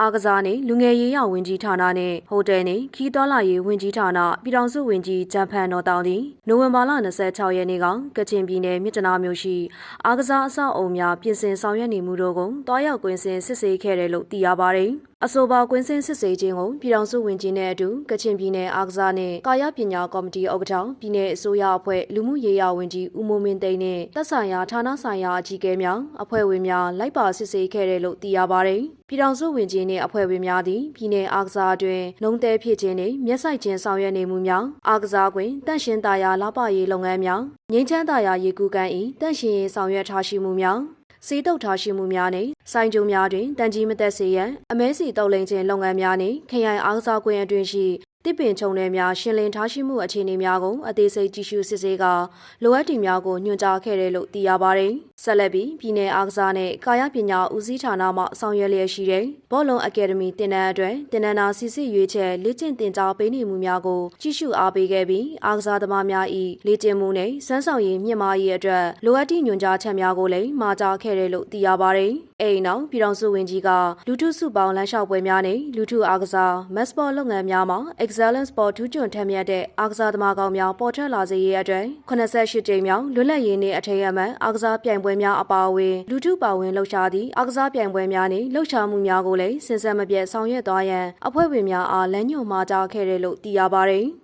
အားကစားနဲ့လူငယ်ရေးရဝန်ကြီးဌာနနဲ့ဟိုတယ်နဲ့ခီးတော်လာရေးဝန်ကြီးဌာနပြည်ထောင်စုဝန်ကြီးဂျန်ဖန်တော်တောင်သည်နိုဝင်ဘာလ26ရက်နေ့ကကချင်ပြည်နယ်မြစ်တနာမြို့ရှိအားကစားအဆောက်အုံများပြင်ဆင်ဆောင်ရွက်နေမှုတို့ကိုတွားရောက်ကွင်းဆင်စစ်ဆေးခဲ့တယ်လို့သိရပါတယ်။အဆိုပါကွင်းစင်းစစ်ဆေးခြင်းကိုပြည်ထောင်စုဝန်ကြီးနဲ့အတူကချင်ပြည်နယ်အားကစားနဲ့ကာယပညာကော်မတီဥက္ကဋ္ဌပြည်내အစိုးရအဖွဲ့လူမှုရေးရာဝန်ကြီးဦးမိုးမင်းသိန်းနဲ့သက်ဆိုင်ရာဌာနဆိုင်ရာအကြီးအကဲများအဖွဲ့ဝင်များလိုက်ပါစစ်ဆေးခဲ့တယ်လို့သိရပါတယ်။ပြည်ထောင်စုဝန်ကြီးနဲ့အဖွဲ့ဝင်များသည်ပြည်내အားကစားအတွင်းနှုံးသည်ဖြစ်ခြင်းနဲ့မျက်စိုက်ခြင်းဆောင်ရွက်နေမှုများအားကစားကွင်းတန့်ရှင်းသားရာလပရေးလုပ်ငန်းများငင်းချမ်းသားရာရေကူးကန်ဤတန့်ရှင်းရေးဆောင်ရွက်ထားရှိမှုများစီးတုပ်ထားရှိမှုများနဲ့စိုင်းကြုံများတွင်တန်ကြီးမသက်စေရန်အမဲစီတုပ်လိန်ခြင်းလုပ်ငန်းများနှင့်ခရိုင်အားကစားကွင်းအတွင်းရှိတစ်ပင်ချုံနယ်များရှင်းလင်းထားရှိမှုအခြေအနေများကိုအသေးစိတ်ကြည့်ရှုစစ်ဆေးကလိုအပ်တီများကိုညွှန်ကြားခဲ့တယ်လို့သိရပါတယ်။ဆက်လက်ပြီးပြည်내အားကစားနဲ့ကာယပညာဦးစီးဌာနမှဆောင်ရွက်လျက်ရှိတဲ့ဘောလုံးအကယ်ဒမီတင်နန်းအတွက်တင်နန်းနာစီစစ်ရွေးချက်လေ့ကျင့်သင်ကြားပေးနေမှုများကိုကြည့်ရှုအားပေးခဲ့ပြီးအားကစားသမားများ၏လေ့ကျင့်မှုနဲ့စမ်းဆောင်ရည်မြင့်မားရေးအတွက်လိုအပ်သည့်ညွှန်ကြားချက်များကိုလည်းမှာကြားခဲ့တယ်လို့သိရပါတယ်။အဲဒီနောက်ပြည်ထောင်စုဝန်ကြီးကလူထုစုပေါင်းလမ်းလျှောက်ပွဲများနဲ့လူထုအားကစားမတ်စပေါ်လုပ်ငန်းများမှာ Excellence Sport ထူးချွန်ထက်မြက်တဲ့အားကစားသမားကောင်းများပေါ်ထွက်လာစေရေးအတွက်88ကြိမ်မြောက်လွတ်လပ်ရေးနေ့အထိမ်းအမှတ်အားကစားပြိုင်ပွဲများအပါအဝင်လူထုပါဝင်လှုပ်ရှားသည့်အားကစားပြိုင်ပွဲများနဲ့လှုပ်ရှားမှုများကိုလည်းစင်စက်မပြတ်ဆောင်ရွက်သွားရန်အဖွဲ့ဝင်များအားလမ်းညွှန်မှာကြားခဲ့တယ်လို့သိရပါတယ်။